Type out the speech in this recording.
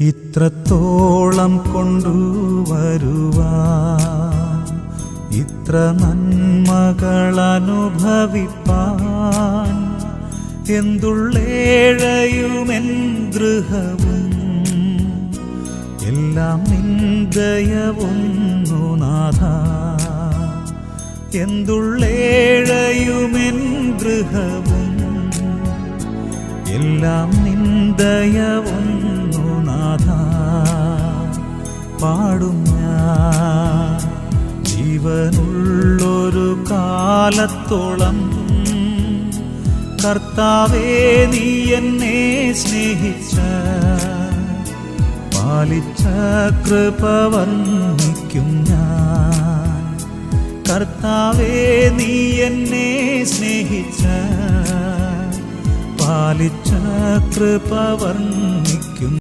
ഇത്രത്തോളം കൊണ്ടുവരുവാൻ ഇത്ര നന്മകൾ അനുഭവിപ്പാൻ എന്തുള്ളേഴയുമെൻ ഗൃഹവും എല്ലാം നിന്ദയവൊന്നു നാഥ എന്തുള്ളേഴയുമെൻ ഗൃഹവും എല്ലാം നിന്ദയവൊന്നു പാടും ഞാൻ. ജീവനുള്ളൊരു കാലത്തോളം കർത്താവേ നീ എന്നെ സ്നേഹിച്ച പാലിച്ച കൃപ വർണിക്കും ഞാൻ. കർത്താവേ നീ എന്നെ സ്നേഹിച്ച പാലിച്ച കൃപ വർണിക്കും